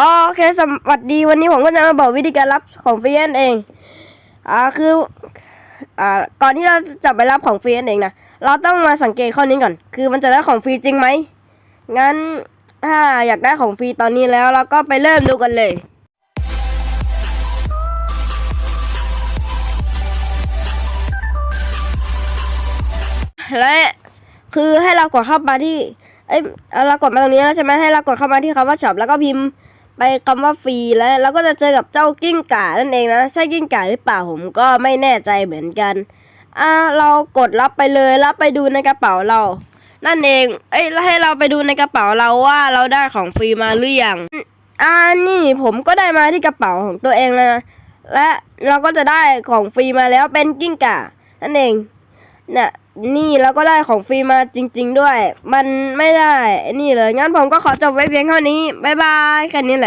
โอเคสวัสดีวันนี้ผมก็จะมาบอกวิธีการรับของฟรีนั่นเอง อ่าคืออ่าก่อนที่เราจะไปรับของฟรีนั่นเองนะเราต้องมาสังเกตข้อนี้ก่อน คือมันจะได้ของฟรีจริงไหมงั้นถ้าอยากได้ของฟรีตอนนี้แล้วเราก็ไปเริ่มดูกันเลยและคือให้เรากดเข้ามาที่ เอ้ยเอาเรากดมาตรงนี้แล้วใช่ไหมให้เรากดเข้ามาที่คำว่าช็อปแล้วก็พิมพ์ ไปคำว่าฟรีแล้วเราก็จะเจอกับเจ้ากิ้งก่านั่นเองนะใช่กิ้งก่าหรือเปล่าผมก็ไม่แน่ใจเหมือนกันอ่าเรากดรับไปเลยรับไปดูในกระเป๋าเรา นั่นเองเอ้ยแล้วให้เราไปดูในกระเป๋าเราว่าเราได้ของฟรีมาหรือยังอ่านี่ผมก็ได้มาที่กระเป๋าของตัวเองแล้วนะและเราก็จะได้ของฟรีมาแล้วเป็นกิ้งก่านั่นเองเนี่ยนี่เราก็ได้ของฟรีมาจริง ๆ ด้วย มันไม่ได้ นี่เลยงั้นผมก็ขอจบไว้เพียงเท่านี้ บ๊ายบาย แค่นี้แหละ